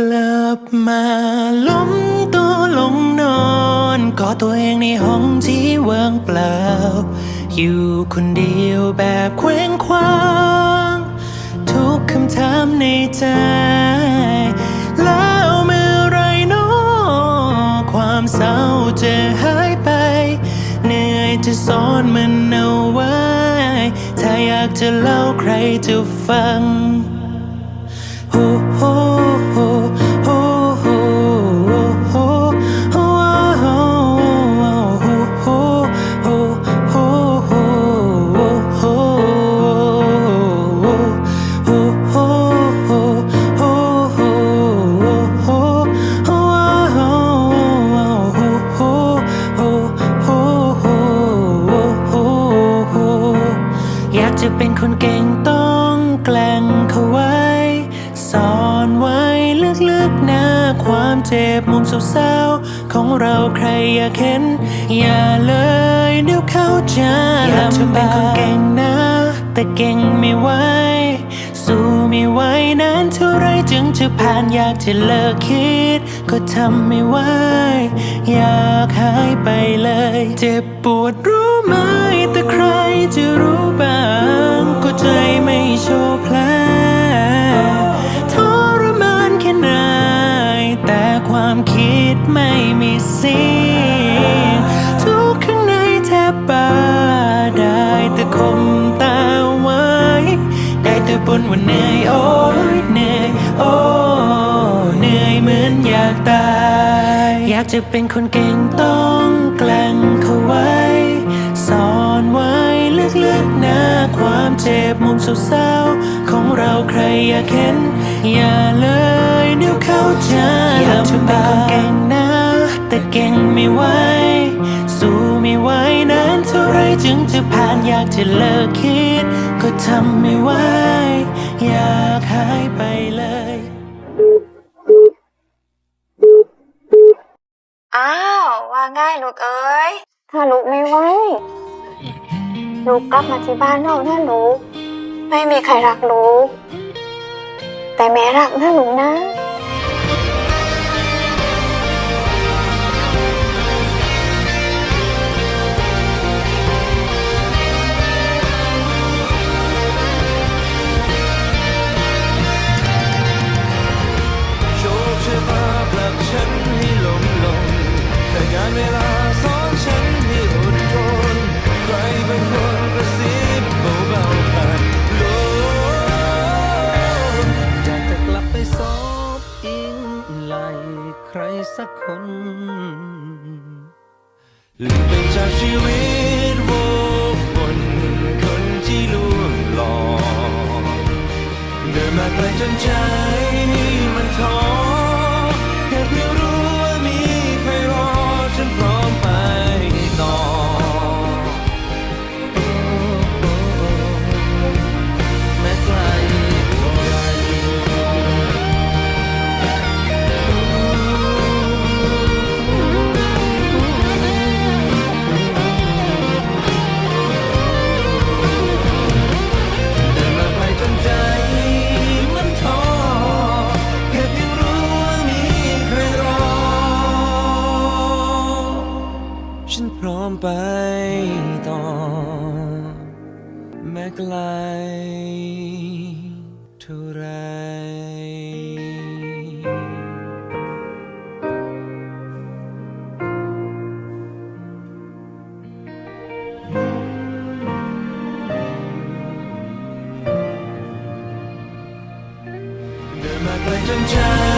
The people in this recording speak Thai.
กลับมาล้มตัวลงนอนกอดตัวเองในห้องที่ว่างเปล่า อยู่คนเดียวแบบเคว้งคว้าง ทุกคำถามในใจ แล้วเมื่อไรนาะความเศร้าจะหายไป เหนื่อยจะซ่อนมันเอาไว้ ถ้าอยากจะเล่าใครจะฟัง อยากจะเป็นคนเก่งต้องแกล้งเขาไว้ ซ่อนไว้ลึกๆหน้าความเจ็บมุมเศร้าๆของเราใครอยากเห็น อย่าเลยเดี๋ยวเขาจะอยากจะเป็นคนเก่งนะ แต่เก่งไม่ไหวสู้ไม่ไหวนานเท่าไรจึงจะผ่านอยากจะเลิกคิด ก็ทำไม่ไหวอยากหายไปเลย เจ็บปวดรู้ไหมแต่ใครจะรู้ ความคิดไม่มีเสียงทุกข้างในแทบบ้าได้แต่คมตาไว้ ได้แต่บนว่าเหนื่อยโอ้ยเหนื่อยโอ้เหนื่อยเหมือนอยากตาย อยากจะเป็นคนเก่งต้องแกล้งเขาไว้ซ่อนไว้ลึกๆหน้าความเจ็บมุมเศร้าๆของเราใครอยากเห็นอย่าเลย เดี๋ยวเจะอยากจะเป็นคนเก่งนะ แต่เก่งไม่ไหวสู้ไม่ไหวนานเท่าไรจึงจะผ่านอยากจะเลิกคิด ก็ทำไม่ไหวอยากหายไปเลยอ้าวว่าง่ายลูกเอ้ย ถ้าลูกไม่ไหวลูกกลับมาที่บ้านเรานะลูก ไม่มีใครรักลูก แต่แม่รักนะลูกนะ ใครสักคนลืมไปจากชีวิตโว ไกลเท่าไรเดินมาไกลจนใจ